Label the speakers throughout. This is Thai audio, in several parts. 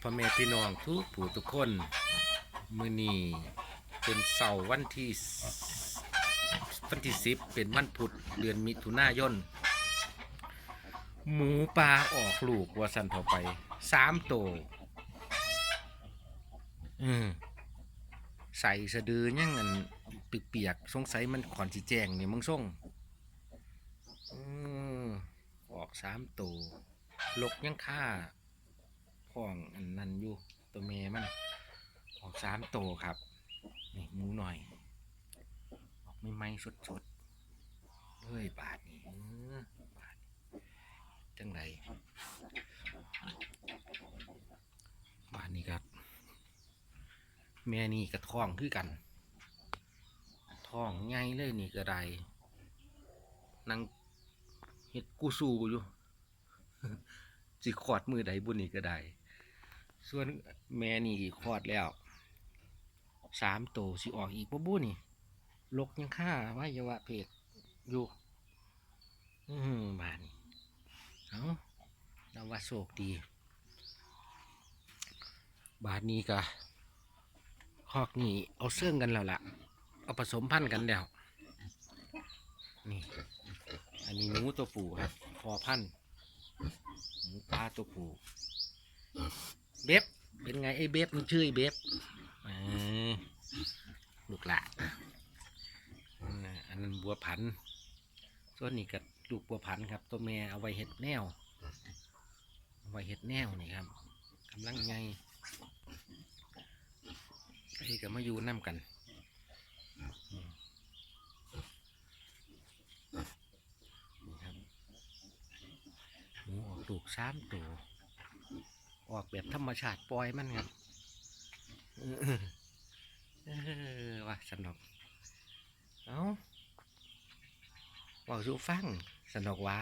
Speaker 1: พ่อแม่พี่น้องทุกผู้ทุกคนมือนีเป็นเสาร์วันที่วันที่สิบเป็นวันพุธเดือนมิถุนายนหมูปลาออกลูกว่าสันเถาไปสามโตวอืมใส่สะดือยังอันเปียกๆสงสัยมันขอนสีแจงเนี่ยมึงส่งอืออกสามโตวลกยังค่า พ่องอันนั้นอยู่ตัวเมมันออกสามโตครับนี่หมูหน่อย ออกไม่ไม่สดสดเฮ้ยบาทนี่เออบาทจังไรบาทนี้ครับ แม่นี่กระท้องคือกันท้องใหญ่เลยนี่กระไดนางเฮ็ดกูสูอยู่สิขอดมือใดบุญนี่ก็ได้ ส่วนแม่นี่ขอดแล้วสามโตสิออกอีกบ่บุนี่ลกยังค่าว้อยาวะเพกอยู่ อืมบานเอาเราว่าโศกดี บาทนี้ก็คอกนี่เอาเสื่องกันแล้วล่ะ เอาผสมพันธุ์กันแล้ว นี่ อันนี้หมูตัวผู้ครับพอพันธุ์หมูปลาตัวผู้ เบบเป็นไงไอ้เบบมันชื่อไอ้เบบเอลูกหลานอ่าอันนั้นบัวผัน ส่วนนี้กับลูกบัวผันครับ ตัวแม่เอาไว้เห็ดแนวเอาไว้เห็ดแนวนี่ครับกำลังไงไอ้กับมาอยู่น้ำกันมนี่ครับหมูออกลูกสามตัว ออกแบบธรรมชาติปล่อยมันครับเออเออว่าสนุกเอาบอกสูฟังสนุกว่า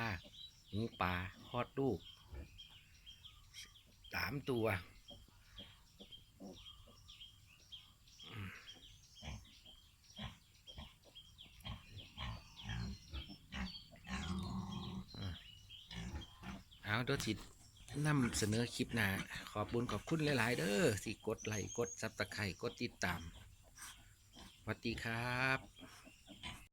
Speaker 1: หมูป่าคลอดลูกสามตัว เอาเดี๋ยวจิ นำเสนอคลิปหน้าขอบบุญขอบคุณหลาย ๆ เด้อที่กดไลค์กดซับตะไคร่กดติดตามสวัสดีครับ